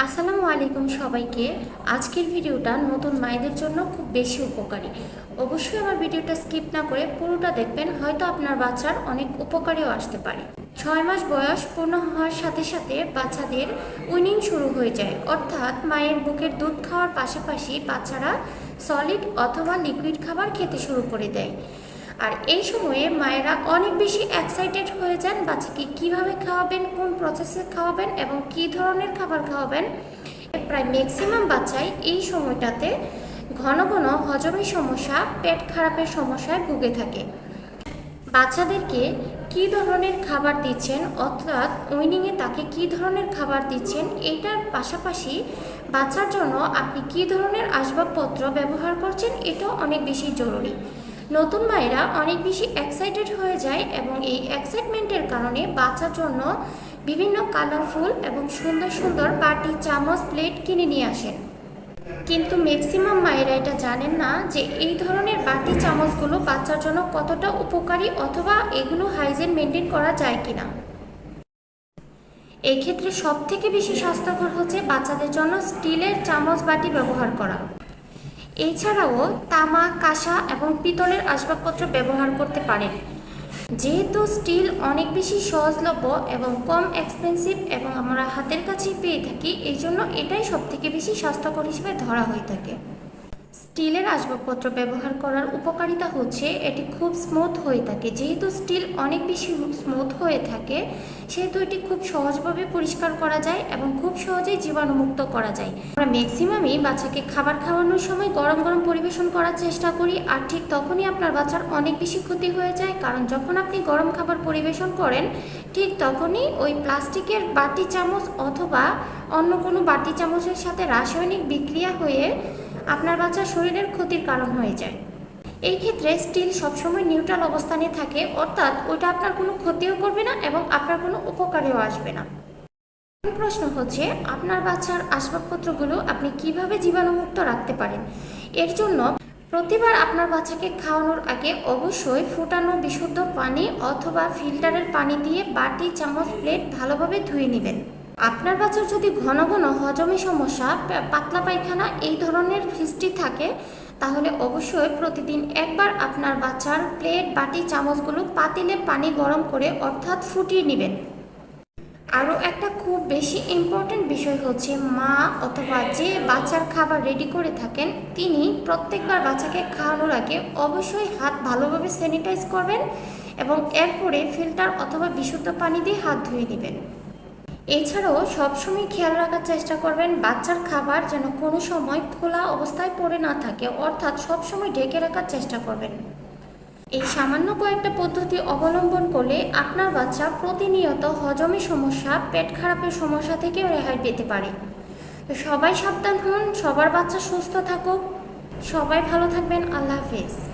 আসসালামু আলাইকুম সবাইকে। আজকের ভিডিওটা নতুন মায়েদের জন্য খুব বেশি উপকারী। অবশ্যই আমার ভিডিওটা স্কিপ না করে পুরোটা দেখবেন, হয়তো আপনার বাচ্চার অনেক উপকারেও আসতে পারে। ছয় মাস বয়স পূর্ণ হওয়ার সাথে সাথে বাচ্চাদের উইনিং শুরু হয়ে যায়। অর্থাৎ মায়ের বুকের দুধ খাওয়ার পাশাপাশি বাচ্চারা সলিড অথবা লিকুইড খাবার খেতে শুরু করে দেয়। আর এই সময়ে মায়েরা অনেক বেশি এক্সাইটেড হয়ে যান বাচ্চাকে কীভাবে খাওয়াবেন, কোন প্রসেসে খাওয়াবেন এবং কি ধরনের খাবার খাওয়াবেন। প্রায় ম্যাক্সিমাম বাচ্চাই এই সময়টাতে ঘন ঘন হজমের সমস্যা, পেট খারাপের সমস্যায় ভুগে থাকে। বাচ্চাদেরকে কি ধরনের খাবার দিচ্ছেন, অর্থাৎ উইনিংয়ে তাকে কি ধরনের খাবার দিচ্ছেন, এটার পাশাপাশি বাচ্চার জন্য আপনি কি ধরনের আসবাবপত্র ব্যবহার করছেন, এটাও অনেক বেশি জরুরি। নতুন মায়েরা অনেক বেশি এক্সাইটেড হয়ে যায় এবং এই এক্সাইটমেন্টের কারণে বাচ্চার জন্য বিভিন্ন কালারফুল এবং সুন্দর সুন্দর বাটি চামচ প্লেট কিনে নিয়ে আসেন। কিন্তু ম্যাক্সিমাম মায়েরা এটা জানেন না যে এই ধরনের বাটি চামচগুলো বাচ্চার জন্য কতটা উপকারী অথবা এগুলো হাইজেন মেনটেন করা যায় কিনা। এই ক্ষেত্রে সব থেকে বেশি স্বাস্থ্যকর হচ্ছে বাচ্চাদের জন্য স্টিলের চামচ বাটি ব্যবহার করা। এছাড়াও তামা, কাঁসা এবং পিতলের আসবাবপত্র ব্যবহার করতে পারেন। যেহেতু স্টিল অনেক বেশি সহজলভ্য এবং কম এক্সপেন্সিভ এবং আমরা হাতের কাছেই পেয়ে থাকি এই জন্য এটাই সবথেকে বেশি স্বাস্থ্যকর হিসেবে ধরা হয়ে থাকে। স্টিলের আসবাবপত্র ব্যবহার করার উপকারিতা হচ্ছে এটি খুব স্মুথ হয়ে থাকে। যেহেতু স্টিল অনেক বেশি স্মুথ হয়ে থাকে, সেহেতু এটি খুব সহজভাবে পরিষ্কার করা যায় এবং খুব সহজেই জীবাণুমুক্ত করা যায়। আমরা ম্যাক্সিমামই বাচ্চাকে খাবার খাওয়ানোর সময় গরম গরম পরিবেশন করার চেষ্টা করি আর ঠিক তখনই আপনার বাচ্চার অনেক বেশি ক্ষতি হয়ে যায় কারণ যখন আপনি গরম খাবার পরিবেশন করেন, ঠিক তখনই ওই প্লাস্টিকের বাটি চামচ অথবা অন্য কোনো বাটি চামচের সাথে রাসায়নিক বিক্রিয়া হয়ে আপনার বাচ্চার শরীরের ক্ষতির কারণ হয়ে যায়। এই ক্ষেত্রে স্টিল সবসময় নিউট্রাল অবস্থানে থাকে, অর্থাৎ ওইটা আপনার কোনো ক্ষতিও করবে না এবং আপনার কোনো উপকারেও আসবে না। প্রশ্ন হচ্ছে, আপনার বাচ্চার আসবাবপত্রগুলো আপনি কীভাবে জীবাণুমুক্ত রাখতে পারেন? এর জন্য প্রতিবার আপনার বাচ্চাকে খাওয়ানোর আগে অবশ্যই ফুটানো বিশুদ্ধ পানি অথবা ফিল্টারের পানি দিয়ে বাটি চামচ প্লেট ভালোভাবে ধুয়ে নেবেন। আপনার বাচ্চার যদি ঘন ঘন হজমে সমস্যা পাতলা পায়খানা এই ধরনের হিস্ট্রি থাকে, তাহলে অবশ্যই প্রতিদিন একবার আপনার বাচ্চার প্লেট, বাটি, চামচগুলো পাতিলে পানি গরম করে অর্থাৎ ফুটিয়ে নেবেন। আরও একটা খুব বেশি ইম্পর্টেন্ট বিষয় হচ্ছে মা অথবা যে বাচ্চার খাবার রেডি করে থাকেন, তিনি প্রত্যেকবার বাচ্চাকে খাওয়ানোর আগে অবশ্যই হাত ভালোভাবে স্যানিটাইজ করবেন এবং এরপরে ফিল্টার অথবা বিশুদ্ধ পানি দিয়ে হাত ধুয়ে নেবেন। এছাড়াও সবসময় খেয়াল রাখার চেষ্টা করবেন, বাচ্চার খাবার যেন কোনো সময় খোলা অবস্থায় পড়ে না থাকে, অর্থাৎ সবসময় ঢেকে রাখার চেষ্টা করবেন। এই সামান্য কয়েকটা পদ্ধতি অবলম্বন করলে আপনার বাচ্চা প্রতিনিয়ত হজমের সমস্যা, পেট খারাপের সমস্যা থেকে রেহাই পেতে পারে। তো সবাই সাবধান হন, সবার বাচ্চা সুস্থ থাকুক। সবাই ভালো থাকবেন, আল্লাহ হাফেজ।